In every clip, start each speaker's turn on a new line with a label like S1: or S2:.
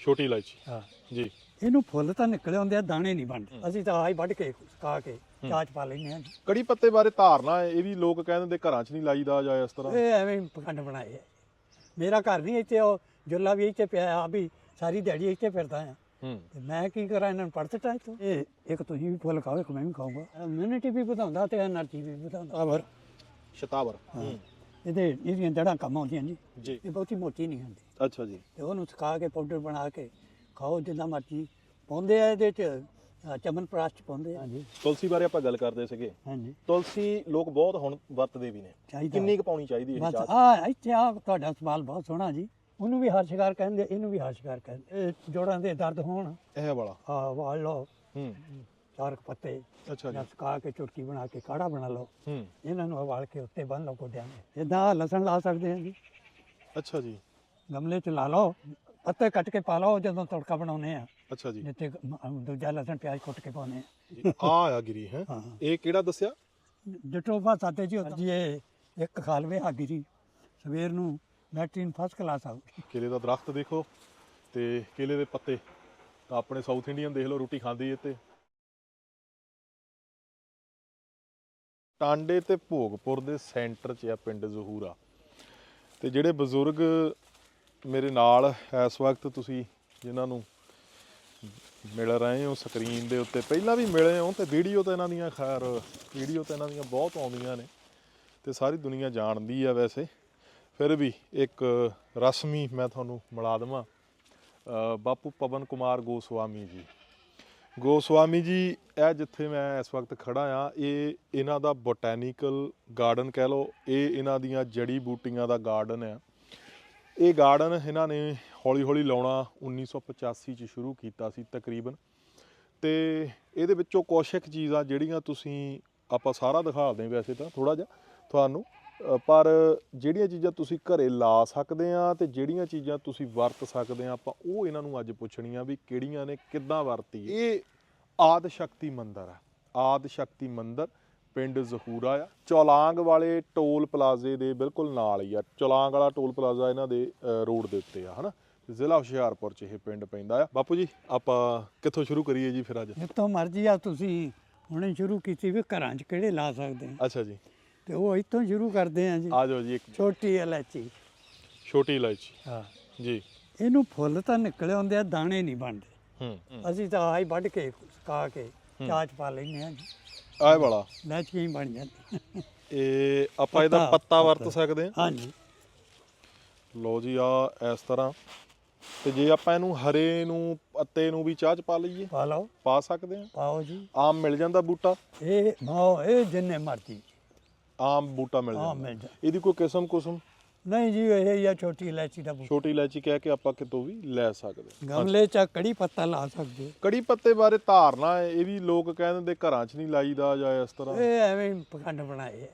S1: ਛੋਟੀ ਇਲਾਇਚੀ।
S2: ਹਾਂ।
S1: ਜੀ।
S2: ਇਹਨੂੰ ਫੁੱਲ ਤਾਂ ਨਿਕਲ ਆਉਂਦੇ ਆ ਦਾਣੇ ਨਹੀਂ ਬਣਦੇ। ਅਸੀਂ ਤਾਂ ਆਹੀ ਵੱਢ ਕੇ ਸੁਕਾ ਕੇ ਚਾਚ ਪਾ ਲੈਨੇ ਆ
S1: ਕੜੀ ਪੱਤੇ ਬਾਰੇ ਧਾਰਨਾ ਇਹ ਵੀ ਲੋਕ ਕਹਿੰਦੇ ਘਰਾਂ 'ਚ ਨਹੀਂ ਲਾਈਦਾ ਜਾਂ ਇਸ ਤਰ੍ਹਾਂ।
S2: ਇਹ ਐਵੇਂ ਪਖੰਡ ਬਣਾਏ ਆ। ਮੇਰਾ ਘਰ ਨਹੀਂ ਇੱਥੇ ਉਹ ਜੁੱਲਾ ਵੀ ਇੱਥੇ ਪਿਆ ਆ ਵੀ ਸਾਰੀ ਦਿਹਾੜੀ ਇੱਥੇ ਫਿਰਦਾ ਆ। ਤੇ ਮੈਂ ਕੀ ਕਰਾਂ ਇਹਨਾਂ ਨੂੰ ਪੜਤ ਟਾਈ ਇਹ ਇੱਕ ਤੁਸੀਂ ਵੀ ਫੁੱਲ ਖਾਓ ਇੱਕ ਮੈਂ ਵੀ ਖਾਊਂਗਾ। ਇਮਿਊਨਿਟੀ ਵੀ ਵਧਾਉਂਦਾ ਤੇ એનર્ਜੀ ਵੀ ਵਧਾਉਂਦਾ। ਆਵਰ।
S1: ਸ਼ਤਾਵਰ। ਹਾਂ।
S2: ਇਹਦੇ ਇਹਦੀਆਂ ਜੜਾਂ ਕੰਮ ਆਉਂਦੀਆਂ ਜੀ।
S1: ਜੀ।
S2: ਇਹ ਬਹੁਤੀ ਮੋਟੀ ਨਹੀਂ ਹੁੰਦੀ।
S1: ਅੱਛਾ ਜੀ।
S2: ਤੇ ਉਹਨੂੰ ਸੁਕਾ ਕੇ ਪਾਊਡਰ ਬਣਾ ਕੇ ਖਾਓ ਜਿੰਨਾ ਮਰਜ਼ੀ ਪਾਉਂਦੇ ਆ ਇਹਦੇ ਚ ਅ, ਚਮਨਪ੍ਰਾਸ਼ ਚ ਪਾਉਂਦੇ ਆ। ਹਾਂਜੀ।
S1: ਤੁਲਸੀ ਬਾਰੇ ਆਪਾਂ ਗੱਲ ਕਰਦੇ ਸੀਗੇ।
S2: ਹਾਂਜੀ।
S1: ਤੁਲਸੀ ਲੋਕ ਬਹੁਤ ਹੁਣ ਵਰਤਦੇ ਵੀ ਨੇ।
S2: ਚਾਹੀਦਾ।
S1: ਕਿੰਨੀ ਕੁ ਪਾਉਣੀ ਚਾਹੀਦੀ ਹੈ
S2: ਬਸ
S1: ਚਾਹ? 'ਚ?
S2: ਆ ਇੱਥੇ ਆ ਤੁਹਾਡਾ ਸਵਾਲ ਬਹੁਤ ਸੋਹਣਾ ਜੀ। ਉਹਨੂੰ ਵੀ ਹਰ ਸ਼ਿਕਾਰ ਕਹਿੰਦੇ ਇਹਨੂੰ ਵੀ ਹਰ ਸ਼ਿਕਾਰ ਕਹਿੰਦੇ। ਇਹ ਜੋੜਾਂ ਦੇ ਦਰਦ ਹੋਣ।
S1: ਇਹ ਵਾਲਾ।
S2: ਆ ਵਾਲ ਲਓ।
S1: ਹੂੰ।
S2: ਚਾਰ ਕੁ ਪੱਤੇ
S1: ਅੱਛਾ
S2: ਜਾਂ।
S1: ਜੀ
S2: ਸੁਕਾ ਕੇ ਚੁਟਕੀ ਬਣਾ ਕੇ ਕਾੜਾ ਬਣਾ ਲਓ।
S1: ਹੂੰ।
S2: ਇਹਨਾਂ ਨੂੰ ਉਬਾਲ ਕੇ ਉੱਤੇ ਬੰਨ ਲਓ ਗੋਡਿਆਂ ਦੇ ਇਦਾਂ ਲਸਣ ਲਾ ਸਕਦੇ ਆ ਜੀ।
S1: ਅੱਛਾ ਜੀ।
S2: ਗਮਲੇ 'ਚ ਲਾ ਲਓ। ਪੱਤੇ ਕੱਟ ਕੇ ਪਾ ਲਓ ਜਦੋਂ ਤੜਕਾ ਬਣਾਉਨੇ ਆ।
S1: ਅੱਛਾ ਜੀ।
S2: ਜਿੱਤੇ ਦੂਜਾ ਲਸਣ ਪਿਆਜ਼ ਕੁੱਟ ਕੇ ਪਾਉਨੇ ਆ।
S1: ਆ ਆ ਗਿਰੀ ਹੈ।
S2: ਹਾਂ।
S1: ਇਹ ਕਿਹੜਾ ਦੱਸਿਆ?
S2: ਜਟੋਬਾ ਸਾਤੇ ਜੀ ਹੁੰਦਾ ਜੀ ਇਹ ਇੱਕ ਖਾਲਵੇ ਹਾਗੀ ਜੀ। ਸਵੇਰ ਨੂੰ ਲੈਟਰੀਨ ਫਸਟ ਕਲਾਸ ਆਉ
S1: ਕੇਲੇ ਦਾ ਦਰਖਤ ਦੇਖੋ ਤੇ ਕੇਲੇ ਦੇ ਪੱਤੇ। ਤਾਂ ਆਪਣੇ ਸਾਊਥ ਇੰਡੀਅਨ ਦੇਖ ਲਓ ਰੋਟੀ ਖਾਂਦੀ ਏ ਤੇ ਟਾਂਡੇ ਤੇ ਭੋਗਪੁਰ ਦੇ ਸੈਂਟਰ 'ਚ ਆ ਪਿੰਡ ਜ਼ਹੂਰਾ। ਤੇ ਜਿਹੜੇ ਬਜ਼ੁਰਗ ਮੇਰੇ ਨਾਲ ਇਸ ਵਕਤ ਤੁਸੀਂ ਜਿਨ੍ਹਾਂ ਨੂੰ ਮਿਲ ਰਹੇ ਹੋ ਸਕਰੀਨ ਦੇ ਉੱਤੇ, ਪਹਿਲਾਂ ਵੀ ਮਿਲੇ ਹੋ ਤੇ ਵੀਡੀਓ ਤਾਂ ਇਹਨਾਂ ਦੀਆਂ ਖੈਰ, ਵੀਡੀਓ ਤਾਂ ਇਹਨਾਂ ਦੀਆਂ ਬਹੁਤ ਆਉਂਦੀਆਂ ਨੇ ਤੇ ਸਾਰੀ ਦੁਨੀਆ ਜਾਣਦੀ ਆ ਵੈਸੇ। ਫਿਰ ਵੀ ਇੱਕ ਰਸਮੀ ਮੈਂ ਤੁਹਾਨੂੰ ਮਿਲਾ ਦੇਵਾਂ ਬਾਪੂ ਪਵਨ ਕੁਮਾਰ ਗੋਸਵਾਮੀ ਜੀ। ਗੋਸਵਾਮੀ ਜੀ, ਇਹ ਜਿੱਥੇ ਮੈਂ ਇਸ ਵਕਤ ਖੜਾ ਆ ਇਹ ਇਹਨਾਂ ਦਾ ਬੋਟੈਨੀਕਲ ਗਾਰਡਨ ਕਹਿ ਲਓ, ਇਹ ਇਹਨਾਂ ਦੀਆਂ ਜੜੀ ਬੂਟੀਆਂ ਦਾ ਗਾਰਡਨ ਆ ਇਹ ਗਾਰਡਨ ਇਹਨਾਂ ਨੇ ਹੌਲੀ ਹੌਲੀ ਲਾਉਣਾ 1985 ਚ ਸ਼ੁਰੂ ਕੀਤਾ ਸੀ ਤਕਰੀਬਨ। ਤੇ ਇਹਦੇ ਵਿੱਚੋਂ ਕੁਛ ਇੱਕ ਚੀਜ਼ਾਂ ਜਿਹੜੀਆਂ ਤੁਸੀਂ ਆਪਾਂ ਸਾਰਾ ਦਿਖਾਉਂਦੇ ਵੈਸੇ ਤਾਂ ਥੋੜਾ ਜਿਹਾ ਤੁਹਾਨੂੰ। ਪਰ ਜਿਹੜੀਆਂ ਚੀਜ਼ਾਂ ਤੁਸੀਂ ਘਰੇ ਲਾ ਸਕਦੇ ਆ ਤੇ ਜਿਹੜੀਆਂ ਚੀਜ਼ਾਂ ਤੁਸੀਂ ਵਰਤ ਸਕਦੇ ਆ ਆਪਾਂ ਉਹ ਇਹਨਾਂ ਨੂੰ ਅੱਜ ਪੁੱਛਣੀਆਂ ਵੀ ਕਿਹੜੀਆਂ ਨੇ ਕਿੱਦਾਂ ਵਰਤੀ ਇਹ ਆਦ ਸ਼ਕਤੀ ਮੰਦਿਰ ਆ। ਆਦ ਸ਼ਕਤੀ ਮੰਦਿਰ ਪਿੰਡ ਜ਼ਹੂਰਾ ਆ। ਚੌਲਾਂਗ ਵਾਲੇ ਟੋਲ ਪਲਾਜ਼ੇ ਦੇ ਬਿਲਕੁਲ ਨਾਲ ਹੀ ਆ। ਚੌਲਾਂਗ ਵਾਲਾ ਟੋਲ ਪਲਾਜ਼ਾ ਇਹਨਾਂ ਦੇ ਰੋਡ ਦੇ ਉੱਤੇ ਆ ਹਨਾ? ਜ਼ਿਲ੍ਹਾ ਹੁਸ਼ਿਆਰਪੁਰ ਚ ਇਹ ਪਿੰਡ ਪੈਂਦਾ ਆ। ਬਾਪੂ ਜੀ ਆਪਾਂ ਕਿੱਥੋਂ ਸ਼ੁਰੂ ਕਰੀਏ ਜੀ ਫਿਰ ਅੱਜ?
S2: ਜਿੱਥੋਂ ਮਰਜ਼ੀ ਆ ਤੁਸੀਂ ਹੁਣੇ ਸ਼ੁਰੂ ਕੀਤੀ ਵੀ ਘਰਾਂ 'ਚ ਕਿਹੜੇ ਲਾ ਸਕਦੇ ਆ।
S1: ਅੱਛਾ ਜੀ।
S2: ਤੇ ਉਹ ਇੱਥੋਂ ਸ਼ੁਰੂ ਕਰਦੇ ਆ ਜੀ।
S1: ਆ ਜਾਓ ਜੀ ਇੱਕ।
S2: ਛੋਟੀ ਇਲਾਚੀ।
S1: ਛੋਟੀ ਇਲਾਇਚੀ
S2: ਹਾਂ।
S1: ਜੀ।
S2: ਇਹਨੂੰ ਫੁੱਲ ਤਾਂ ਨਿਕਲੇ ਹੁੰਦੇ ਆ ਦਾਣੇ ਨਹੀਂ ਬਣਦੇ।
S1: ਹੂੰ
S2: ਅਸੀਂ ਤਾਂ ਆਹੀ ਵੱਢ ਕੇ ਸੁਕਾ ਕੇ ਚਾਹ ਚ ਪਾ ਲੈਂਦੇ ਆ ਜੀ।
S1: ਆਹ ਵਾਲਾ।
S2: ਹੀ ਬਣ ਜਾਂਦੀ
S1: ਇਹ ਆਪਾਂ ਇਹਦਾ
S2: ਪੱਤਾ-
S1: ਵਰਤ ਸਕਦੇ ਹਾਂ?
S2: ਹਾਂਜੀ।
S1: ਲਓ ਜੀ ਆ ਇਸ ਤਰ੍ਹਾਂ। ਤੇ ਜੇ ਆਪਾਂ ਇਹਨੂੰ ਹਰੇ ਨੂੰ ਪੱਤੇ ਨੂੰ ਵੀ ਚਾਹ ਚ ਪਾ ਲਈਏ।
S2: ਪਾ ਲਓ।
S1: ਪਾ ਸਕਦੇ ਹਾਂ?
S2: ਪਾਓ ਜੀ।
S1: ਆਮ ਮਿਲ ਜਾਂਦਾ ਬੂਟਾ?
S2: ਇਹ ਮਾਓ ਇਹ ਜਿੰਨੇ ਮਰਜ਼ੀ।
S1: ਆਮ ਬੂਟਾ ਮਿਲ
S2: ਆ
S1: ਜਾਂਦਾ।
S2: ਮਿਲ ਜਾ
S1: ਇਹਦੀ ਕੋਈ ਕਿਸਮ ਕੁਸਮ?
S2: ਨਹੀਂ ਜੀ ਇਹ ਹੀ ਆ ਛੋਟੀ ਇਲਾਚੀ ਦਾ ਬੂਟਾ।
S1: ਛੋਟੀ ਇਲਾਇਚੀ ਕਹਿ ਕੇ ਆਪਾਂ ਕਿਤੋਂ ਵੀ ਲੈ ਸਕਦੇ ਹਾਂ।
S2: ਗਮਲੇ 'ਚ ਕੜੀ ਪੱਤਾ ਲਾ ਸਕਦੇ ਹੋ।
S1: ਕੜੀ ਪੱਤੇ ਬਾਰੇ ਧਾਰਨਾ ਹੈ ਇਹ ਵੀ ਲੋਕ ਕਹਿੰਦੇ ਨੇ ਘਰਾਂ 'ਚ ਨਹੀਂ ਲਾਈਦਾ ਜਾਂ ਇਸ ਤਰ੍ਹਾਂ।
S2: ਇਹ ਐਵੇਂ ਹੀ ਪਖੰਡ ਬਣਾਏ ਆ।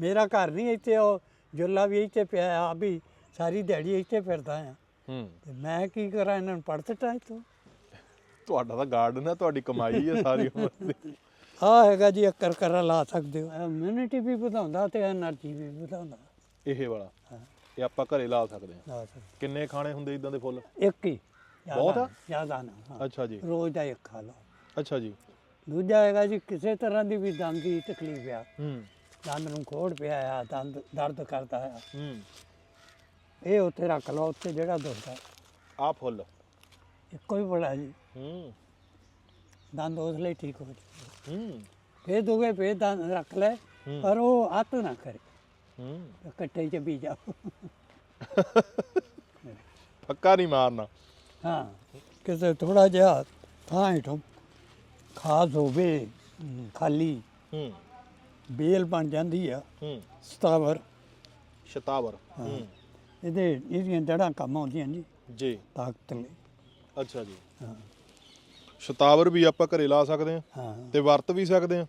S2: ਮੇਰਾ ਘਰ ਨਹੀਂ ਇੱਥੇ ਉਹ ਜੁੱਲਾ ਵੀ ਇੱਥੇ ਪਿਆ ਆ ਵੀ ਸਾਰੀ ਦਿਹਾੜੀ ਇੱਥੇ ਫਿਰਦਾ ਆ।
S1: ਹੂੰ।
S2: ਤੇ ਮੈਂ ਕੀ ਕਰਾਂ ਇਹਨਾਂ ਨੂੰ ਪੜਤ ਟਾਂ ਤੋਂ।
S1: ਤੁਹਾਡਾ ਤਾਂ ਗਾਰਡਨ ਹੈ ਤੁਹਾਡੀ ਕਮਾਈ ਹੈ ਸਾਰੀ ਉਮਰ ਦੀ।
S2: ਆ ਹੈਗਾ ਜੀ ਅੱਕਰ ਕਰ ਲਾ ਸਕਦੇ ਹੋ। ਇਮਿਊਨਿਟੀ ਵੀ ਵਧਾਉਂਦਾ ਤੇ એનર્ਜੀ ਵੀ ਵਧਾਉਂਦਾ।
S1: ਇਹ ਵਾਲਾ। ਇਹ ਆਪਾਂ ਘਰੇ ਲਾ ਸਕਦੇ ਹਾਂ। ਕਿੰਨੇ ਖਾਣੇ ਹੁੰਦੇ ਇਦਾਂ ਦੇ ਫੁੱਲ?
S2: ਇੱਕ ਹੀ।
S1: ਬਹੁਤ ਆ?
S2: ਜ਼ਿਆਦਾ ਨਾ
S1: ਅੱਛਾ ਜੀ।
S2: ਰੋਜ਼ ਦਾ ਇੱਕ ਖਾ ਲਓ।
S1: ਅੱਛਾ ਜੀ।
S2: ਦੂਜਾ ਹੈਗਾ ਜੀ ਕਿਸੇ ਤਰ੍ਹਾਂ ਦੀ ਵੀ ਦੰਦ ਦੀ ਤਕਲੀਫ ਆ।
S1: ਹੂੰ।
S2: ਦੰਦ ਨੂੰ ਖੋੜ ਪਿਆ ਆ ਦੰਦ ਦਰਦ ਕਰਦਾ ਆ।
S1: ਹੂੰ।
S2: ਇਹ ਉੱਥੇ ਰੱਖ ਲਓ ਉੱਥੇ ਜਿਹੜਾ ਦੁਖਦਾ।
S1: ਆ ਫੁੱਲ।
S2: ਇੱਕੋ ਹੀ ਬੜਾ ਜੀ।
S1: ਹੂੰ।
S2: ਦੰਦ ਉਸ ਲਈ ਠੀਕ ਹੋ
S1: ਜੀ
S2: ਫੇਰ ਦੋਗੇ ਫੇਰ ਦੰਦ ਰੱਖ ਲੈ। ਪਰ ਉਹ ਆਤ ਨਾ ਕਰੇ।
S1: ਹੂੰ।
S2: ਇਕੱਠੇ ਚ ਵੀ ਜਾਓ
S1: ਫੱਕਾ ਨਹੀਂ ਮਾਰਨਾ।
S2: ਹਾਂ ਕਿਸੇ ਥੋੜਾ ਜਿਹਾ ਥਾਂ ਹੇਠੋਂ ਖਾਸ ਹੋਵੇ ਖਾਲੀ
S1: ਹੂੰ।
S2: ਬੇਲ ਬਣ ਜਾਂਦੀ ਆ।
S1: ਹੂੰ।
S2: ਸਤਾਵਰ।
S1: ਸ਼ਤਾਵਰ। ਹੂੰ।
S2: ਇਹਦੇ ਇਹਦੀਆਂ ਜੜਾਂ ਕੰਮ ਆਉਂਦੀਆਂ ਜੀ।
S1: ਜੀ।
S2: ਤਾਕਤ ਲਈ।
S1: ਅੱਛਾ ਜੀ।
S2: ਹਾਂ।
S1: ਸ਼ਤਾਵਰ ਵੀ ਆਪਾਂ ਘਰੇ ਲਾ ਸਕਦੇ ਆ
S2: ਹਾਂ।
S1: ਤੇ ਵਰਤ ਵੀ ਸਕਦੇ ਆ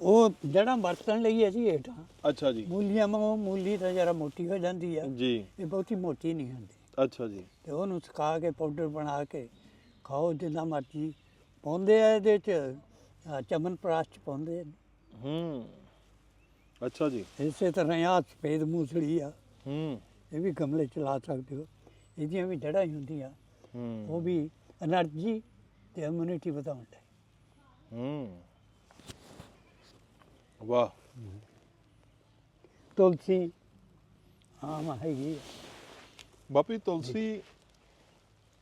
S2: ਉਹ ਜੜਾਂ ਵਰਤਣ ਲਈ ਹੈ ਜੀ ਹੇਠਾਂ।
S1: ਅੱਛਾ ਜੀ।
S2: ਮੂਲੀਆਂ ਮੋ ਮੂਲੀ ਤਾਂ ਜਰਾ ਮੋਟੀ ਹੋ ਜਾਂਦੀ ਆ।
S1: ਜੀ।
S2: ਇਹ ਬਹੁਤੀ ਮੋਟੀ ਨਹੀਂ ਹੁੰਦੀ।
S1: ਅੱਛਾ ਜੀ।
S2: ਤੇ ਉਹਨੂੰ ਸੁਕਾ ਕੇ ਪਾਊਡਰ ਬਣਾ ਕੇ ਖਾਓ ਜਿੰਨਾ ਮਰਜ਼ੀ। ਪਾਉਂਦੇ ਆ ਇਹਦੇ ਚ ਚਮਨ ਪ੍ਰਾਸ਼ ਪਾਉਂਦੇ ਨੇ
S1: ਹੂੰ। ਅੱਛਾ ਜੀ।
S2: ਇਸੇ ਤਰ੍ਹਾਂ ਆ ਸਫੇਦ ਮੂਸਲੀ ਆ।
S1: ਹੂੰ।
S2: ਇਹ ਵੀ ਗਮਲੇ ਚ ਲਾ ਸਕਦੇ ਹੋ। ਇਹਦੀਆਂ ਵੀ ਜੜਾਂ ਹੀ ਹੁੰਦੀਆਂ।
S1: ਹੂੰ।
S2: ਉਹ ਵੀ એનર્ਜੀ ਤੇ ਇਮਿਊਨਿਟੀ ਵਧਾਉਂਦਾ ਹੈ।
S1: ਹੂੰ। ਵਾਹ।
S2: ਤੁਲਸੀ ਆਮ ਹੈਗੀ ਹੈ।
S1: ਬਾਪੀ ਤੁਲਸੀ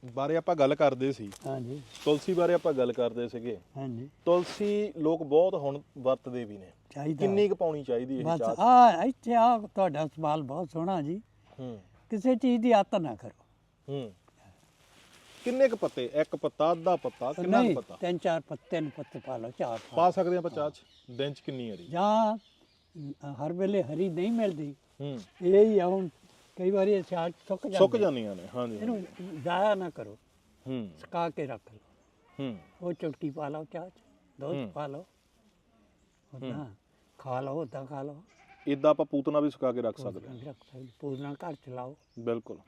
S1: ਬਾਰੇ ਆਪਾਂ ਗੱਲ ਕਰਦੇ ਸੀ।
S2: ਹਾਂਜੀ।
S1: ਤੁਲਸੀ ਬਾਰੇ ਆਪਾਂ ਗੱਲ ਕਰਦੇ ਸੀਗੇ।
S2: ਹਾਂਜੀ।
S1: ਤੁਲਸੀ ਲੋਕ ਬਹੁਤ ਹੁਣ ਵਰਤਦੇ ਵੀ ਨੇ।
S2: ਚਾਹੀਦਾ।
S1: ਕਿੰਨੀ ਕੁ ਪਾਉਣੀ ਚਾਹੀਦੀ ਇਹ
S2: ਬਸ
S1: ਚਾਹ? 'ਚ?
S2: ਆ ਇੱਥੇ ਆ ਤੁਹਾਡਾ ਸਵਾਲ ਬਹੁਤ ਸੋਹਣਾ ਜੀ।
S1: ਹੂੰ।
S2: ਕਿਸੇ ਚੀਜ਼ ਦੀ ਆਤ ਨਾ ਕਰੋ।
S1: ਹੂੰ। ਕਿੰਨੇ ਕ ਪੱਤੇ? ਇੱਕ ਪੱਤਾ ਅੱਧਾ ਪੱਤਾ ਕਿੰਨਾ
S2: ਨਹੀਂ
S1: ਕੁ ਪੱਤਾ?
S2: ਤਿੰਨ ਚਾਰ ਪੱਤੇ ਨੂੰ ਪੱਤੇ ਪਾ ਲਓ ਚਾਰ ਪਾ
S1: ਪਾ ਸਕਦੇ ਆਪਾਂ ਚਾਹ 'ਚ ਦਿਨ 'ਚ ਕਿੰਨੀ ਵਾਰੀ?
S2: ਜਾਂ ਹਰ ਵੇਲੇ ਹਰੀ ਨਹੀਂ ਮਿਲਦੀ।
S1: ਹੂੰ।
S2: ਇਹ ਹੀ ਆ ਹੁਣ ਕਈ ਵਾਰੀ ਇਹ 'ਚ ਸੁੱਕ ਜਾਂਦੀ
S1: ਸੁੱਕ ਜਾਂਦੀਆਂ ਨੇ ਹਾਂਜੀ
S2: ਇਹਨੂੰ ਜ਼ਾਇਆ ਨਾ ਕਰੋ।
S1: ਹੂੰ।
S2: ਸੁਕਾ ਕੇ ਰੱਖ ਲਓ।
S1: ਹੂੰ।
S2: ਉਹ ਚੁਟਕੀ ਪਾ ਲਓ ਚਾਹ 'ਚ ਦੁੱਧ। ਪਾ ਲਓ। ਉਦਾਂ ਖਾ ਲਓ ਉਦਾਂ ਖਾ ਲਓ।
S1: ਇਦਾਂ ਆਪਾਂ ਪੂਤਨਾ ਵੀ ਸੁਕਾ ਕੇ ਰੱਖ ਸਕਦੇ ਹਾਂ।
S2: ਰੱਖ ਸਕਦੇ ਪੂਜਣਾ ਘਰ ਚ ਲਾਓ।
S1: ਬਿਲਕੁਲ।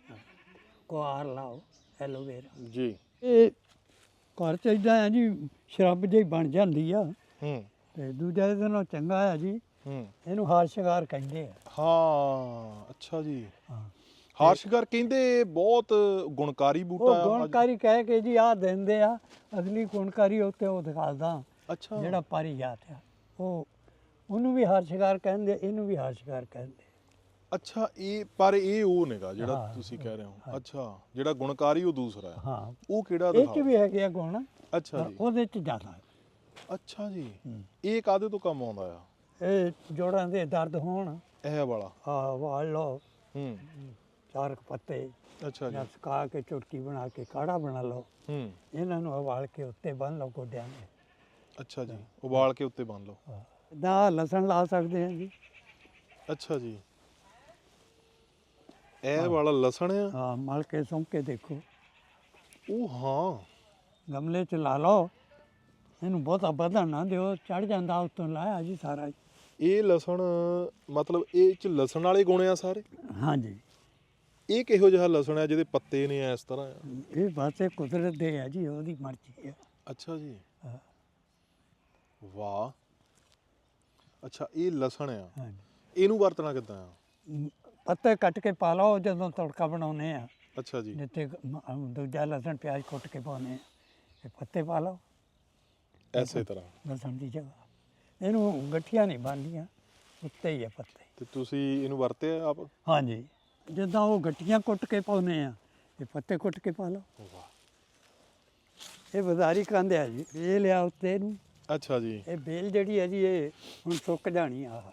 S2: ਕੁਆਰ ਲਾਓ। ਐਲੋਵੇਰਾ
S1: ਜੀ।
S2: ਇਹ ਘਰ ਚ ਇਦਾਂ ਆ ਜੀ ਸ਼ਰਬ ਜਿਹੀ ਬਣ ਜਾਂਦੀ ਆ।
S1: ਹੂੰ।
S2: ਤੇ ਦੂਜਾ ਇਹਦੇ ਨਾਲ ਚੰਗਾ ਆ ਜੀ
S1: ਹੂੰ।
S2: ਇਹਨੂੰ ਹਾਰ ਸ਼ਿੰਗਾਰ ਕਹਿੰਦੇ ਆ।
S1: ਹਾਂ ਅੱਛਾ ਜੀ।
S2: ਹਾਂ।
S1: ਹਾਰਸ਼ਗਰ ਕਹਿੰਦੇ ਬਹੁਤ ਗੁਣਕਾਰੀ ਬੂਟਾ
S2: ਉਹ
S1: ਆ।
S2: ਗੁਣਕਾਰੀ ਕਹਿ ਕੇ ਜੀ ਆ ਦਿੰਦੇ ਆ ਅਸਲੀ ਗੁਣਕਾਰੀ ਉੱਤੇ ਉਹ ਦਿਖਾਲਦਾ।
S1: ਅੱਛਾ।
S2: ਜਿਹੜਾ ਪਾਰੀ ਜਾਤ ਆ ਉਹ ਉਹਨੂੰ ਵੀ ਹਾਰ ਸ਼ਿੰਗਾਰ ਕਹਿੰਦੇ ਇਹਨੂੰ ਵੀ ਹਾਰ ਸ਼ਿੰਗਾਰ ਕਹਿੰਦੇ।
S1: ਅੱਛਾ ਇਹ ਪਰ ਇਹ ਉਹ ਨੇਗਾ ਜਿਹੜਾ
S2: ਹਾਂ,
S1: ਤੁਸੀਂ ਕਹਿ ਰਹੇ ਹੋ। ਅੱਛਾ ਜਿਹੜਾ ਗੁਣਕਾਰੀ ਉਹ ਦੂਸਰਾ ਹੈ।
S2: ਹਾਂ।
S1: ਉਹ ਕਿਹੜਾ
S2: ਇਹ ਚ
S1: ਦਿਖਾਓ?
S2: ਵੀ ਹੈਗੇ ਆ ਗੁਣ।
S1: ਅੱਛਾ ਜੀ।
S2: ਉਹਦੇ ਚ ਜ਼ਿਆਦਾ
S1: ਅੱਛਾ ਜੀ।
S2: ਹੂੰ।
S1: ਇਹ ਕਾਦੇ ਤੋਂ ਕੰਮ ਆਉਂਦਾ ਆ?
S2: ਇਹ ਜੋੜਾਂ ਦੇ ਦਰਦ ਹੋਣ।
S1: ਇਹ ਵਾਲਾ।
S2: ਆ ਵਾਲ ਲਓ।
S1: ਹੂੰ।
S2: ਚਾਰ ਕੁ ਪੱਤੇ।
S1: ਅੱਛਾ ਜੀ।
S2: ਜਾਂ ਸੁਕਾ ਕੇ ਚੁਟਕੀ ਬਣਾ ਕੇ ਕਾੜਾ ਬਣਾ ਲਓ।
S1: ਹੂੰ।
S2: ਇਹਨਾਂ ਨੂੰ ਉਬਾਲ ਕੇ ਉੱਤੇ ਬੰਨ ਲਓ ਗੋਡਿਆਂ ਦੇ।
S1: ਅੱਛਾ ਜੀ। ਉਬਾਲ ਕੇ ਉੱਤੇ ਬੰਨ ਲਓ।
S2: ਦਾ ਲਸਣ ਲਾ ਸਕਦੇ ਹਾਂ ਜੀ।
S1: ਅੱਛਾ ਜੀ। ਇਹ ਵਾਲਾ ਲਸਣ ਆ?
S2: ਹਾਂ ਮਲ ਕੇ ਸੁੰਘ ਕੇ ਦੇਖੋ।
S1: ਉਹ ਹਾਂ।
S2: ਗਮਲੇ 'ਚ ਲਾ ਲਓ। ਇਹਨੂੰ ਬਹੁਤਾ ਵਧਣ ਨਾ ਦਿਓ। ਚੜ ਜਾਂਦਾ ਉੱਤੋਂ ਲਾਇਆ ਜੀ ਸਾਰਾ ਹੀ।
S1: ਇਹ ਲਸਣ ਮਤਲਬ ਇਹ ਚ ਲਸਣ ਵਾਲੇ ਗੁਣ ਆ ਸਾਰੇ?
S2: ਹਾਂਜੀ।
S1: ਇਹ ਕਿਹੋ ਜਿਹਾ ਲਸਣ ਆ ਜਿਹਦੇ ਪੱਤੇ ਨੇ ਇਸ ਤਰ੍ਹਾਂ ਆ?
S2: ਇਹ ਬਾਤੇ ਕੁਦਰਤ ਦੇ ਆ ਜੀ ਉਹਦੀ ਮਰਜ਼ੀ ਹੈ
S1: ਅੱਛਾ ਜੀ। ਵਾਹ। ਅੱਛਾ ਇਹ ਲਸਣ ਆ। ਇਹਨੂੰ ਵਰਤਣਾ ਕਿੱਦਾਂ ਆ?
S2: ਪੱਤੇ ਕੱਟ ਕੇ ਪਾ ਲਓ ਜਦੋਂ ਤੜਕਾ ਬਣਾਉਨੇ ਆ।
S1: ਅੱਛਾ ਜੀ।
S2: ਜਿੱਤੇ ਦੂਜਾ ਲਸਣ ਪਿਆਜ਼ ਕੁੱਟ ਕੇ ਪਾਉਨੇ ਆ ਇਹ ਪੱਤੇ ਪਾ ਲਓ।
S1: ਐਸੇ ਤਰ੍ਹਾਂ।
S2: ਲਸਣ ਦੀ ਜਗ੍ਹਾ ਇਹਨੂੰ ਗੱਠੀਆਂ ਨਹੀਂ ਬਣਦੀਆਂ ਉੱਤੇ ਹੀ ਆ ਪੱਤੇ।
S1: ਤੇ ਤੁਸੀਂ ਇਹਨੂੰ ਵਰਤਿਆ ਆਪ?
S2: ਹਾਂਜੀ। ਜਿੱਦਾਂ ਉਹ ਗੱਠੀਆਂ ਕੁੱਟ ਕੇ ਪਾਉਨੇ ਆ ਇਹ ਪੱਤੇ ਕੁੱਟ ਕੇ ਪਾ ਲਓ।
S1: ਵਾਹ।
S2: ਇਹ ਬਜ਼ਾਰੀ ਕੰਦ ਆ ਜੀ ਇਹ ਲਿਆ ਉੱਤੇ ਇਹਨੂੰ
S1: ਅੱਛਾ ਜੀ।
S2: ਇਹ ਬੇਲ ਜਿਹੜੀ ਹੈ ਜੀ ਇਹ ਹੁਣ ਸੁੱਕ ਜਾਣੀ ਆ ਆਹ।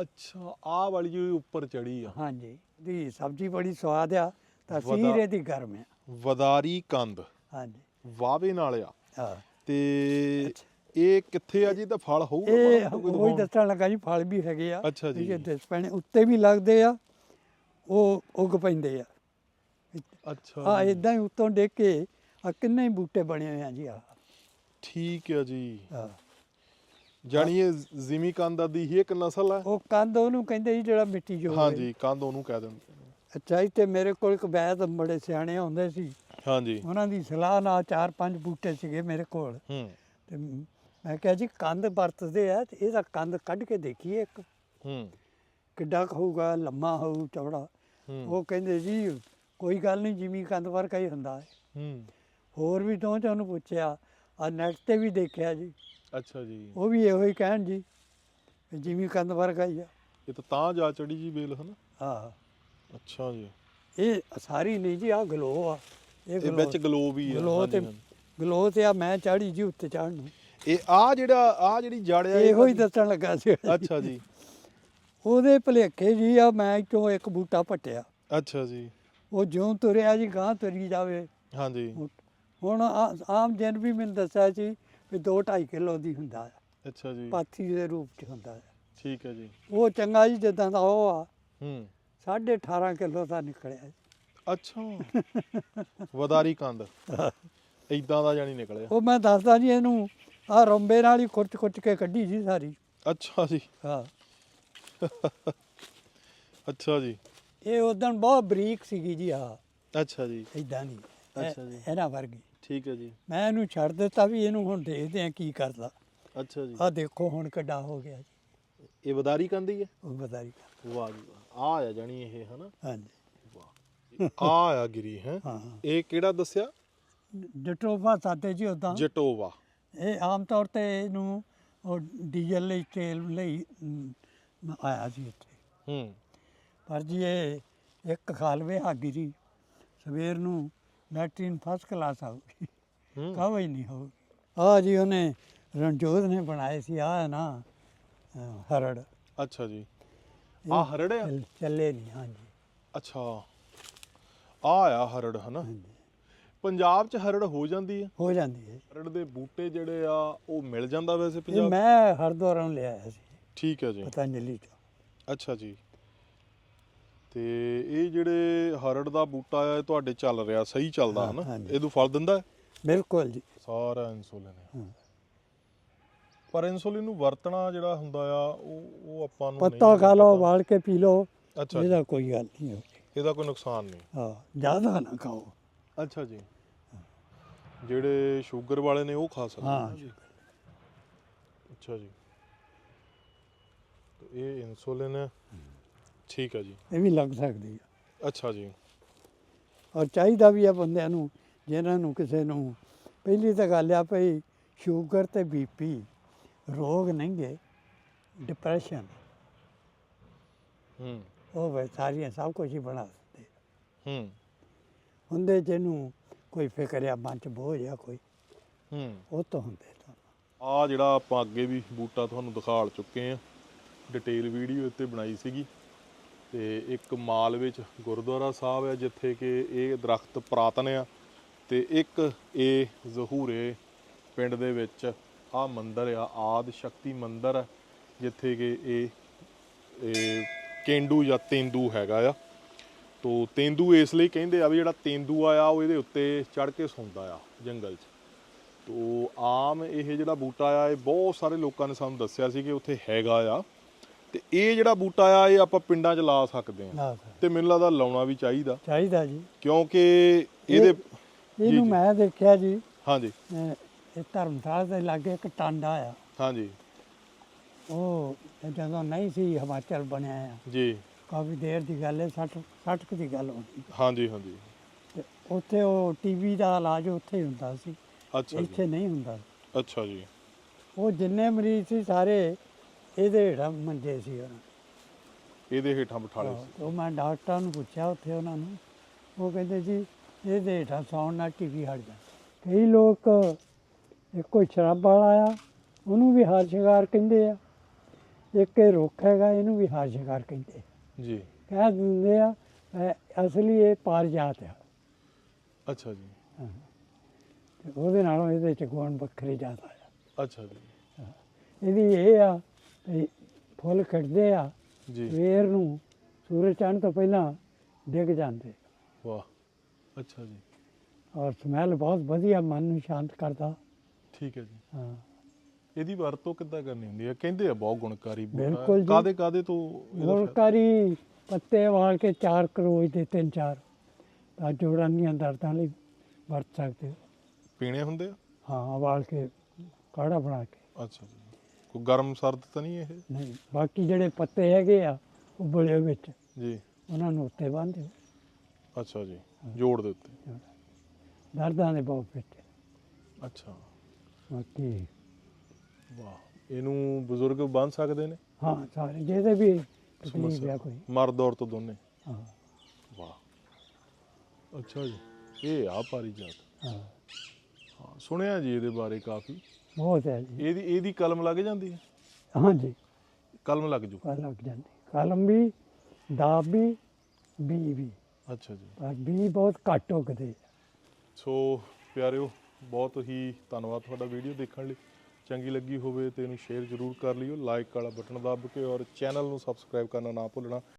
S1: ਅੱਛਾ ਆਹ ਵਾਲੀ ਜਿਹੜੀ ਉੱਪਰ ਚੜੀ ਆ।
S2: ਹਾਂਜੀ। ਦੀ ਸਬਜ਼ੀ ਬੜੀ ਸਵਾਦ ਆ ਤਾਂ
S1: ਵਧਾ-
S2: ਸੀਰ ਇਹਦੀ ਗਰਮ ਆ।
S1: ਵਦਾਰੀ ਕੰਦ।
S2: ਹਾਂਜੀ।
S1: ਵਾਵੇ ਨਾਲ ਆ।
S2: ਹਾਂ।
S1: ਤੇ। ਇਹ ਕਿੱਥੇ ਆ ਜੀ? ਇਹਦਾ ਫਲ ਹੋਊਗਾ
S2: ਇਹ
S1: ਮਾੜਾ ਕੋਈ
S2: ਉਹ ਹੀ
S1: ਦਿਖਾਉਣ?
S2: ਦੱਸਣ ਲੱਗਾ ਜੀ ਫਲ ਵੀ ਹੈਗੇ ਆ।
S1: ਅੱਛਾ ਜੀ।
S2: ਇਹ ਦਿਸ ਪੈਣੇ ਉੱਤੇ ਵੀ ਲੱਗਦੇ ਆ ਉਹ ਉੱਗ ਪੈਂਦੇ ਆ।
S1: ਅੱਛਾ
S2: ਆ
S1: ਜੀ,
S2: ਇਦਾਂ ਹੀ ਉੱਤੋਂ ਡਿੱਗ ਕੇ ਆ ਕਿੰਨੇ ਹੀ ਬੂਟੇ ਬਣੇ ਹੋਏ ਆ ਜੀ ਆ
S1: ਠੀਕ ਹੈ ਜੀ।
S2: ਹਾਂ।
S1: ਜਾਣੀ ਇਹ ਜ਼ਿਮੀ ਕੰਦ ਦੀ ਹੀ ਇੱਕ ਨਸਲ ਹੈ?
S2: ਉਹ ਕੰਦ ਉਹਨੂੰ ਕਹਿੰਦੇ ਜੀ ਜਿਹੜਾ ਮਿੱਟੀ ਜੋ।
S1: ਹਾਂਜੀ ਕੰਦ ਉਹਨੂੰ ਕਹਿ ਦਿੰਦੇ।
S2: ਅੱਛਾ ਇੱਥੇ ਮੇਰੇ ਕੋਲ ਇੱਕ ਵੈਦ ਬੜੇ ਸਿਆਣੇ ਹੁੰਦੇ ਸੀ।
S1: ਹਾਂਜੀ।
S2: ਉਹਨਾਂ ਦੀ ਸਲਾਹ ਨਾਲ ਚਾਰ ਪੰਜ ਬੂਟੇ ਸੀਗੇ ਮੇਰੇ ਕੋਲ।
S1: ਹੂੰ।
S2: ਤੇ ਮ- ਕਿਹਾ ਜੀ ਕੰਦ ਵਰਤਦੇ ਆ ਤੇ ਇਹਦਾ ਕੰਦ ਕੱਢ ਕੇ ਦੇਖੀਏ ਇੱਕ।
S1: ਹੂੰ।
S2: ਕਿੱਡਾ ਹੋਊਗਾ ਲੰਮਾ ਹੋਊ ਚੌੜਾ। ਉਹ ਕਹਿੰਦੇ ਜੀ ਕੋਈ ਗੱਲ ਨਹੀਂ ਜਿਮੀ ਕੰਦ ਵਰਗਾ ਹੀ ਹੁੰਦਾ ਹੈ।
S1: ਹੂੰ।
S2: ਹੋਰ ਵੀ ਦੋ ਚਾਰ ਨੂੰ ਪੁੱਛਿਆ ਆ ਨੈਟ ਤੇ ਵੀ ਦੇਖਿਆ ਜੀ।
S1: ਅੱਛਾ ਜੀ।
S2: ਉਹ ਵੀ ਇਹੋ ਹੀ ਕਹਿਣ ਜੀ ਵੀ ਜਿਮੀ ਕੰਦ ਵਰਗਾ ਹੀ ਆ।
S1: ਇਹ ਤਾਂ ਤਾਂ ਜਾ ਚੜੀ ਜੀ ਬੇਲ ਹਨਾ?
S2: ਹਾਂ
S1: ਅੱਛਾ ਜੀ।
S2: ਇਹ ਸਾਰੀ ਨਹੀਂ ਜੀ ਆ ਗਲੋ ਆ।
S1: ਇਹ ਵਿੱਚ ਗਲੋ ਵੀ ਆ
S2: ਗਲੋ ਤੇ। ਗਲੋ ਤੇ ਆ ਮੈਂ ਚਾੜੀ ਜੀ ਉੱਤੇ ਚੜਨ ਨੂੰ।
S1: ਇਹ ਆ ਜਿਹੜਾ ਆ ਜਿਹੜੀ ਜੜ ਆ
S2: ਇਹੋ ਹੀ ਦੱਸਣ ਲੱਗਾ ਸੀ।
S1: ਅੱਛਾ ਜੀ।
S2: ਉਹਦੇ ਭਲੇਖੇ ਜੀ ਆ ਮੈਂ ਇੱਥੋਂ ਇੱਕ ਬੂਟਾ ਪੱਟਿਆ।
S1: ਅੱਛਾ ਜੀ।
S2: ਉਹ ਜਿਉਂ ਤੁਰਿਆ ਜੀ ਗਾਂ ਤੁਰੀ ਜਾਵੇ।
S1: ਹਾਂਜੀ।
S2: ਹੁਣ ਆਮ ਜਨ ਵੀ ਮੈਨੂੰ ਦੱਸਿਆ ਸੀ ਵੀ 2.5 ਕਿਲੋ ਦੀ ਹੁੰਦਾ ਹੈ।
S1: ਅੱਛਾ ਜੀ।
S2: ਪਾਥੀ ਦੇ ਰੂਪ ਚ ਹੁੰਦਾ ਹੈ।
S1: ਠੀਕ ਹੈ ਜੀ।
S2: ਉਹ ਚੰਗਾ ਜੀ ਜਿੱਦਾਂ ਦਾ ਉਹ ਆ
S1: ਹੂੰ।
S2: 18.5 ਕਿਲੋ ਦਾ ਨਿਕਲਿਆ ਜੀ।
S1: ਅੱਛਾ। ਵਦਾਰੀ ਕੰਦ ਇਦਾਂ ਦਾ ਜਾਨੀ ਨਿਕਲਿਆ।
S2: ਉਹ ਮੈਂ ਦੱਸਦਾ ਜੀ ਇਹਨੂੰ ਆ ਰੰਬੇ ਨਾਲ ਹੀ ਖੁਰਚ ਖੁਰਚ ਕੇ ਕੱਢੀ ਜੀ ਸਾਰੀ।
S1: ਅੱਛਾ ਜੀ।
S2: ਹਾਂ।
S1: ਅੱਛਾ ਜੀ।
S2: ਇਹ ਉਦੋਂ ਬਹੁਤ ਬਰੀਕ ਸੀਗੀ ਜੀ ਆ।
S1: ਅੱਛਾ ਜੀ।
S2: ਇਦਾਂ ਨਹੀਂ
S1: ਅੱਛਾ ਜੀ।
S2: ਇਹਨਾਂ ਵਰਗੀ।
S1: ਠੀਕ ਹੈ ਜੀ।
S2: ਮੈਂ ਇਹਨੂੰ ਛੱਡ ਦਿੱਤਾ ਵੀ ਇਹਨੂੰ ਹੁਣ ਦੇਖਦੇ ਆ ਕੀ ਕਰਦਾ।
S1: ਅੱਛਾ ਜੀ।
S2: ਆ ਦੇਖੋ ਹੁਣ ਕਿੱਡਾ ਹੋ ਗਿਆ ਜੀ।
S1: ਇਹ ਵਦਾਰੀ ਕੰਦ ਹੀ?
S2: ਉਹ ਬਤਾਰੀ
S1: ਵਾਹ ਜੀ ਵਾਹ। ਆ ਆ ਜਾਣੀ ਇਹ ਹਨਾ?
S2: ਹਾਂਜੀ।
S1: ਵਾਹ। ਆ ਆ ਗਿਰੀ ਹੈ?
S2: ਹਾਂ।
S1: ਇਹ ਕਿਹੜਾ ਦੱਸਿਆ?
S2: ਜਟੋਬਾ ਸਾਦੇ ਜੀ ਉਦਾਂ
S1: ਜਟੋਵਾ।
S2: ਇਹ ਆਮ ਤੌਰ ਤੇ ਇਹਨੂੰ ਉਹ ਡੀਜ਼ਲ ਲਈ ਤੇਲ ਲਈ ਅਮ, ਆਇਆ ਸੀ ਇੱਥੇ।
S1: ਹੂੰ।
S2: ਪਰ ਜੀ ਇਹ ਇੱਕ ਖਾਲਵੇ ਆ ਗਿਰੀ। ਸਵੇਰ ਨੂੰ ਲੈਟਰੀਨ ਫਸਟ ਕਲਾਸ ਆਊਗੀ।
S1: ਹੂੰ।
S2: ਕਾਹਵਾ ਹੀ ਨਹੀਂ ਹੋਊਗੀ। ਆ ਜੀ ਉਹਨੇ ਰਣਜੋਤ ਨੇ ਬਣਾਏ ਸੀ ਆ ਨਾ ਹਰੜ।
S1: ਅੱਛਾ ਜੀ। ਆ ਹਰੜ ਆ?
S2: ਚੱਲ- ਚੱਲੇ ਨਹੀਂ ਹਾਂਜੀ
S1: ਅੱਛਾ। ਆ ਆ ਹਰੜ ਹਨਾ?
S2: ਹਾਂਜੀ।
S1: ਪੰਜਾਬ 'ਚ ਹਰੜ ਹੋ ਜਾਂਦੀ ਹੈ
S2: ਹੋ ਜਾਂਦੀ ਹੈ
S1: ਹਰੜ ਦੇ ਬੂਟੇ ਜਿਹੜੇ ਆ ਉਹ ਮਿਲ ਜਾਂਦਾ ਵੈਸੇ
S2: ਇਹ
S1: ਪੰਜਾਬ
S2: ਮੈਂ ਹਰਦੁਆਰੋਂ ਲਿਆਇਆ ਸੀ।
S1: ਠੀਕ ਹੈ ਜੀ।
S2: ਪਤੰਜਲੀ ਚੋਂ
S1: ਅੱਛਾ ਜੀ। ਤੇ ਇਹ ਜਿਹੜੇ ਹਰੜ ਦਾ ਬੂਟਾ ਆ ਇਹ ਤੁਹਾਡੇ ਚੱਲ ਰਿਹਾ ਸਹੀ ਚੱਲਦਾ ਹਨਾ?
S2: ਹਾਂਜੀ।
S1: ਫਲ ਦਿੰਦਾ ਹੈ?
S2: ਬਿਲਕੁਲ ਜੀ।
S1: ਸਾਰਾ ਇਨਸੂਲਿਨ ਹੈ।
S2: ਹਾਂ।
S1: ਪਰ ਇਨਸੂਲਿਨ ਨੂੰ ਵਰਤਣਾ ਜਿਹੜਾ ਹੁੰਦਾ ਆ ਉਹ ਉਹ ਆਪਾਂ ਨੂੰ
S2: ਪੱਤਾ ਖਾ ਲਓ
S1: ਪਤਾ।
S2: ਉਬਾਲ ਕੇ ਪੀ ਲਓ
S1: ਅੱਛਾ ਜੀ,
S2: ਇਹਦਾ ਕੋਈ ਗੱਲ ਨਹੀਂ
S1: ਇਹਦਾ ਕੋਈ ਨੁਕਸਾਨ ਨਹੀਂ।
S2: ਹਾਂ ਜ਼ਿਆਦਾ ਨਾ ਖਾਓ।
S1: ਅੱਛਾ ਜੀ। ਜਿਹੜੇ ਸ਼ੂਗਰ ਵਾਲੇ ਨੇ ਉਹ ਖਾ ਸਕਦੇ
S2: ਹਾਂ,
S1: ਜੀ। ਅੱਛਾ ਜੀ। ਤੇ ਇਹ ਇਨਸੂਲਿਨ ਹੈ। ਠੀਕ ਹੈ ਜੀ।
S2: ਇਹ ਵੀ ਲੱਗ ਸਕਦੀ ਹੈ
S1: ਅੱਛਾ ਜੀ।
S2: ਔਰ ਚਾਹੀਦਾ ਵੀ ਆ ਬੰਦਿਆਂ ਨੂੰ ਜਿਨ੍ਹਾਂ ਨੂੰ ਕਿਸੇ ਨੂੰ ਪਹਿਲੀ ਤਾਂ ਗੱਲ ਆ ਭਈ ਸ਼ੂਗਰ ਤੇ ਬੀਪੀ ਰੋਗ ਨਹੀਂ ਗੇ ਡਿਪਰੈਸ਼ਨ
S1: ਹੂੰ।
S2: ਉਹ ਵੇ ਸਾਰੀਆਂ ਸਭ ਕੁਝ ਹੀ ਬਣਾ ਦਿੰਦੇ।
S1: ਹੂੰ।
S2: ਹੁੰਦੇ ਜਿਹਨੂੰ ਕੋਈ ਫਿਕਰ ਆ ਮਨ ਚ ਬੋਝ ਆ ਕੋਈ
S1: ਹੂੰ।
S2: ਉਹ ਤੋਂ ਹੁੰਦੇ ਤਾਂ।
S1: ਆ ਜਿਹੜਾ ਆਪਾਂ ਅੱਗੇ ਵੀ ਬੂਟਾ ਤੁਹਾਨੂੰ ਦਿਖਾਲ ਚੁੱਕੇ ਆ ਡਿਟੇਲ ਵੀਡੀਓ ਇੱਥੇ ਬਣਾਈ ਸੀਗੀ। ਤੇ ਇੱਕ ਮਾਲ ਵਿੱਚ ਗੁਰਦੁਆਰਾ ਸਾਹਿਬ ਹੈ, ਜਿੱਥੇ ਕਿ ਇਹ ਦਰਖਤ ਪੁਰਾਤਨ ਆ ਤੇ ਇੱਕ ਇਹ ਜ਼ਹੂਰੇ ਪਿੰਡ ਦੇ ਵਿੱਚ ਆ ਮੰਦਿਰ ਆ, ਆਦ ਸ਼ਕਤੀ ਮੰਦਿਰ ਜਿੱਥੇ ਕਿ ਇਹ ਇਹ ਕੇਂਡੂ ਜਾਂ ਤੇਂਦੂ ਹੈਗਾ ਆ। ਤੋ ਤੇਂਦੂ ਇਸ ਲਈ ਕਹਿੰਦੇ ਆ ਵੀ ਜਿਹੜਾ ਤੇਂਦੂ ਆ ਉਹ ਇਹਦੇ ਉੱਤੇ ਚੜ ਕੇ ਸੌਂਦਾ ਆ ਜੰਗਲ 'ਚ। ਤੋ ਆਮ ਇਹ ਜਿਹੜਾ ਬੂਟਾ ਆ, ਇਹ ਬਹੁਤ ਸਾਰੇ ਲੋਕਾਂ ਨੇ ਸਾਨੂੰ ਦੱਸਿਆ ਸੀ ਕਿ ਉੱਥੇ ਹੈਗਾ ਆ। ਤੇ ਇਹ ਜਿਹੜਾ ਬੂਟਾ ਆ ਇਹ ਆਪਾਂ ਪਿੰਡਾਂ 'ਚ ਲਾ ਸਕਦੇ ਆ
S2: ਨਾ ਸਰ।
S1: ਤੇ ਮੈਨੂੰ ਲੱਗਦਾ ਲਾਉਣਾ ਵੀ ਚਾਹੀਦਾ।
S2: ਚਾਹੀਦਾ ਜੀ।
S1: ਕਿਉਂਕਿ ਇਹਦੇ
S2: ਇਹਨੂੰ। ਮੈਂ ਦੇਖਿਆ ਜੀ।
S1: ਹਾਂਜੀ।
S2: ਅਹ ਇਹ ਧਰਮਸ਼ਾਲਾ ਦੇ ਲਾਗੇ ਇੱਕ ਟਾਂਡਾ ਆ
S1: ਹਾਂਜੀ।
S2: ਉਹ ਜਦੋਂ ਨਹੀਂ ਸੀ ਹਿਮਾਚਲ ਬਣਿਆ ਆ
S1: ਜੀ।
S2: ਕਾਫੀ ਦੇਰ ਦੀ ਗੱਲ ਹੈ 60 60 ਕੁ ਦੀ ਗੱਲ ਹੋਣੀ
S1: ਹਾਂਜੀ ਹਾਂਜੀ।
S2: ਤੇ ਉੱਥੇ ਉਹ ਟੀਵੀ ਦਾ ਇਲਾਜ ਉੱਥੇ ਹੀ ਹੁੰਦਾ ਸੀ।
S1: ਅੱਛਾ ਜੀ।
S2: ਇੱਥੇ ਨਹੀਂ ਹੁੰਦਾ।
S1: ਅੱਛਾ ਜੀ।
S2: ਉਹ ਜਿੰਨੇ ਮਰੀਜ਼ ਸੀ ਸਾਰੇ ਇਹਦੇ ਹੇਠਾਂ ਮੰਜੇ ਸੀ ਉਹਨਾਂ
S1: ਇਹਦੇ ਹੇਠਾਂ ਬਿਠਾਲੇ ਸੀ।
S2: ਉਹ ਮੈਂ ਡਾਕਟਰਾਂ ਨੂੰ ਪੁੱਛਿਆ ਉੱਥੇ ਉਹਨਾਂ ਨੂੰ। ਉਹ ਕਹਿੰਦੇ ਜੀ ਇਹਦੇ ਹੇਠਾਂ ਸੌਣ ਨਾਲ ਟੀਵੀ ਹਟ ਜਾਂਦਾ। ਕਈ ਲੋਕ ਇੱਕ ਕੋਈ ਸ਼ਰਾਬ ਵਾਲਾ ਆ ਉਹਨੂੰ ਵੀ ਹਾਰ ਸ਼ਿੰਗਾਰ ਕਹਿੰਦੇ ਆ। ਇੱਕ ਇਹ ਰੁੱਖ ਹੈਗਾ ਇਹਨੂੰ ਵੀ ਹਾਰ ਸ਼ਿੰਗਾਰ ਕਹਿੰਦੇ
S1: ਜੀ।
S2: ਕਹਿ ਦਿੰਦੇ ਆ ਅਸਲੀ ਇਹ ਪਾਰਜਾਤ ਆ।
S1: ਅੱਛਾ ਜੀ।
S2: ਤੇ ਉਹਦੇ ਨਾਲੋਂ ਇਹਦੇ ਚ ਗੁਣ ਵੱਖਰੇ ਜ਼ਿਆਦਾ ਆ।
S1: ਅੱਛਾ ਜੀ।
S2: ਇਹਦੀ ਇਹ ਆ ਵੀ ਫੁੱਲ ਖਿੜਦੇ ਆ
S1: ਜੀ।
S2: ਸਵੇਰ ਨੂੰ ਸੂਰਜ ਚੜ੍ਹਨ ਤੋਂ ਪਹਿਲਾਂ ਡਿੱਗ ਜਾਂਦੇ।
S1: ਵਾਹ ਅੱਛਾ ਜੀ।
S2: ਔਰ ਸਮੈਲ ਬਹੁਤ ਵਧੀਆ ਮਨ ਨੂੰ ਸ਼ਾਂਤ ਕਰਦਾ।
S1: ਠੀਕ ਹੈ ਜੀ।
S2: ਹਾਂ।
S1: ਇਹਦੀ ਵਰਤੋਂ ਕਿੱਦਾਂ ਕਰਨੀ ਹੁੰਦੀ ਹੈ? ਕਹਿੰਦੇ ਆ ਬਹੁਤ ਗੁਣਕਾਰੀ ਬੂਟਾ।
S2: ਬਿਲਕੁਲ।
S1: ਕਾਦੇ ਕਾਦੇ ਤੋਂ?
S2: ਗੁਲਕਾਰੀ ਪੱਤੇ ਵਾਲ ਕੇ ਚਾਰ ਕਰੋਜ ਦੇ ਤਿੰਨ ਚਾਰ। ਤਾਂ ਜੋੜਾਂ ਦੀਆਂ ਦਰਦਾਂ ਲਈ ਵਰਤ ਸਕਦੇ ਹੋ।
S1: ਪੀਣੇ ਹੁੰਦੇ ਆ?
S2: ਹਾਂ ਵਾਲ ਕੇ ਕਾੜਾ ਬਣਾ ਕੇ।
S1: ਅੱਛਾ ਜੀ। ਕੋਈ ਗਰਮ ਸਰਦ ਤਾਂ ਨਹੀਂ ਇਹ?
S2: ਨਹੀਂ ਬਾਕੀ ਜਿਹੜੇ ਪੱਤੇ ਹੈਗੇ ਆ ਉਬਲੇ ਵਿੱਚ।
S1: ਜੀ।
S2: ਉਹਨਾਂ ਨੂੰ ਉੱਤੇ ਬੰਨ੍ਹ ਦਿਓ
S1: ਅੱਛਾ ਜੀ ਜੋੜ ਦੇ ਉੱਤੇ।
S2: ਦਰਦਾਂ ਦੇ ਬਹੁਤ ਪਿੱਛੇ
S1: ਅੱਛਾ।
S2: ਬਾਕੀ
S1: ਵਾਹ ਇਹਨੂੰ ਬਜ਼ੁਰਗ ਬੰਨ ਸਕਦੇ ਨੇ?
S2: ਹਾਂ ਸਾਰੇ ਜਿਹਦੇ ਵੀ ਤਕਲੀਫ। ਆ ਕੋਈ।
S1: ਮਰਦ ਔਰਤ ਦੋਨੇ?
S2: ਹਾਂ।
S1: ਵਾਹ। ਅੱਛਾ ਜੀ ਇਹ ਆ ਪਾਰੀ ਜਾਤ
S2: ਹਾਂ।
S1: ਹਾਂ ਸੁਣਿਆ ਜੀ ਇਹਦੇ ਬਾਰੇ ਕਾਫੀ?
S2: ਬਹੁਤ ਹੈ ਜੀ
S1: ਇਹਦੀ ਇਹਦੀ ਕਲਮ ਲੱਗ ਜਾਂਦੀ ਹੈ?
S2: ਹਾਂਜੀ।
S1: ਕਲਮ ਲੱਗ ਜੂ।
S2: ਕਲ ਲੱਗ ਜਾਂਦੀ। ਕਲਮ ਵੀ ਦਾਬ ਵੀ ਬੀ ਵੀ।
S1: ਅੱਛਾ ਜੀ।
S2: ਪਰ ਬੀ ਬਹੁਤ ਘੱਟ ਉਗਦੇ ਆ।
S1: ਸੋ ਪਿਆਰਿਓ ਬਹੁਤ ਹੀ ਧੰਨਵਾਦ ਤੁਹਾਡਾ ਵੀਡੀਓ ਦੇਖਣ ਲਈ। ਚੰਗੀ ਲੱਗੀ ਹੋਵੇ ਤੇ ਇਹਨੂੰ ਸ਼ੇਅਰ ਜ਼ਰੂਰ ਕਰ ਲਿਓ। ਲਾਈਕ ਵਾਲਾ ਬਟਨ ਦੱਬ ਕੇ ਔਰ ਚੈਨਲ ਨੂੰ ਸਬਸਕ੍ਰਾਈਬ ਕਰਨਾ ਨਾ ਭੁੱਲਣਾ।